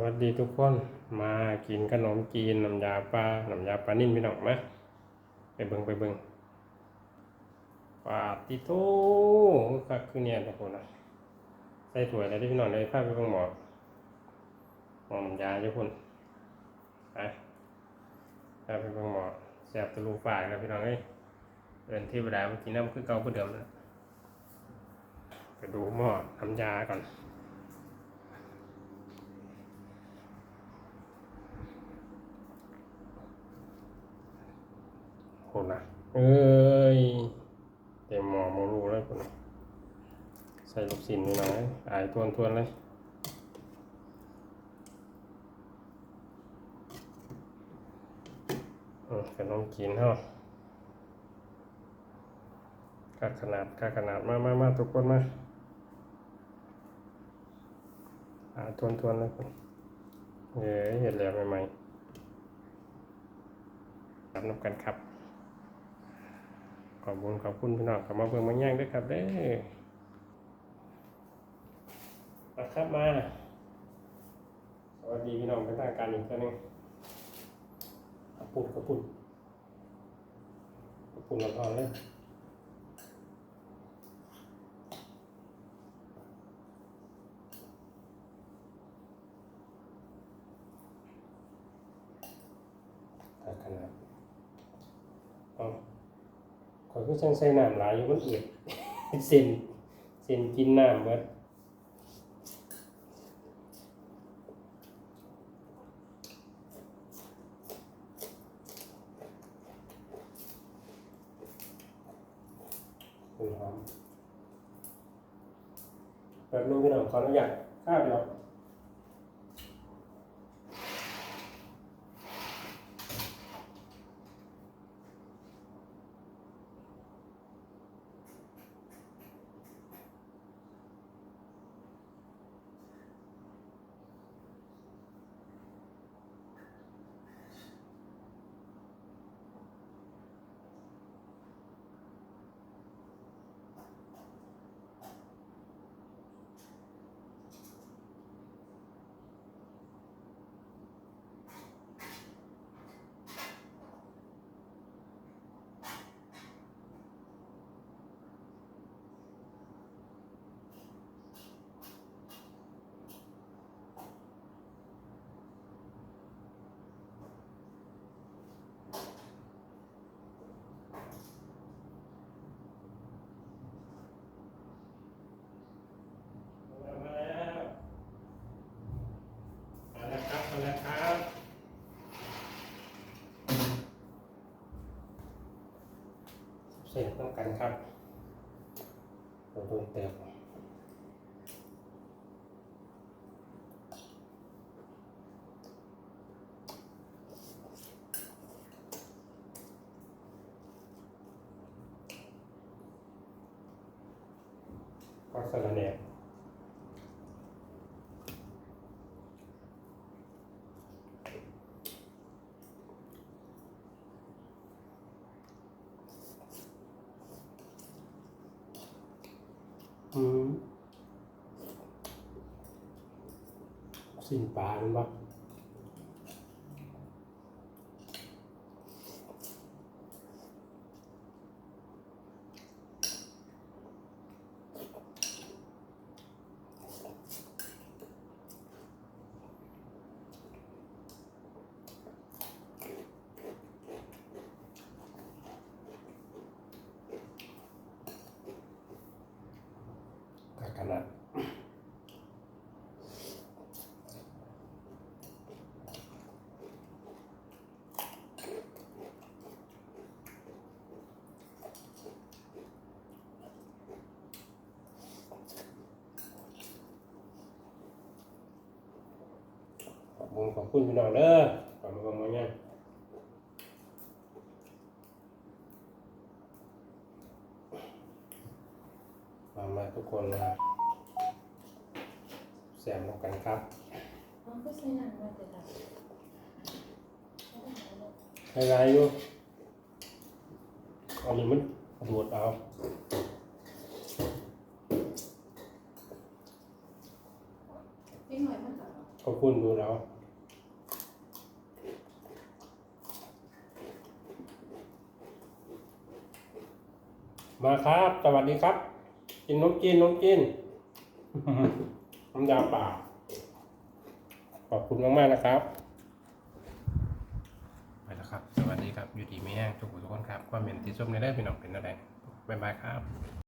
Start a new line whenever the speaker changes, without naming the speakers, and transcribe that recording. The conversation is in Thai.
วัสดีทุกคนมากินขนมจีนน้ำยาปลาน้ำยาปลานิ่มพี่น้องไหมไปเบิ่งไปเบิ่งปลาติโต้คักคือเนี่ยทุกคนนะใส่ถ้วอะไรที่พี่น้องเลยพาไปเบิงหมอหมอน้ำยาทุกคนไปพาไปเบิงหมอแซ่บตะลูฝ่ากแล้วพี่น้องเอ้ยเดินที่บดามากินน้ำคือเก่าคือเดิมนะไปดูหม้อน้ำยาก่อน คนนะเอ้ยเต็มหมอโมรูเลยคนน่ะใส่ลูกศิลนี่หน่อยอายทวนทวนๆเลยอืมขนมจีนเฮาค่าขนาดค่าขนาดมามามาทุกคนมาอายทวนทวนๆเลยคนเอ้ยเห็นแล้วใหม่ๆรับน้ำกันครับ ขอบคุณขอบคุณพี่น้องกับมาเบิ่งมาแย่งด้วยครับเด้อมาครับมา สวัสดีพี่น้องเป็นทางการอีกครั้งนึงกระปุ่นกระปุ่นกระปุ่นร้อเลยถ้าขนาดเอา ข่ อยก็ช่างใส่น้ำหลายอยู่มันเอืดเส้นเส้นกินน้ำเบิดหอมเปิดลูกพี่น้องขออนุญาตข้าวเดียวมาแล้วมาแล้วครับมาแล้วครับ เสร็จต้องกันครับเราโดนเติมก็สละแหน่ อืมสิ่งปลาเป็นปะกักขนา ดขอบคุณขอบคุณพี่น้องเด้อขอบคุณมากเนี่ยมามาทุกคนมา แซมลงกันครับ
มันก็ใช้หนังมาแต่ละ
ให้ไรอยู่อันนี้มันดูดเอา
พี่หน่อยมันกับ
ขอบคุณดูแล้วมาครับ สวัสดีครับ กินนมกินนมกิน น้ำยาป่า ขอบคุณมาก ๆ นะครับ ไปแล้วครับ สวัสดีครับ อยู่ดีไม่แห้งทุกคนทุกคนครับ ความเห็นที่ชมในได้เป็นอองเป็นอะไรบ๊ายบายครับ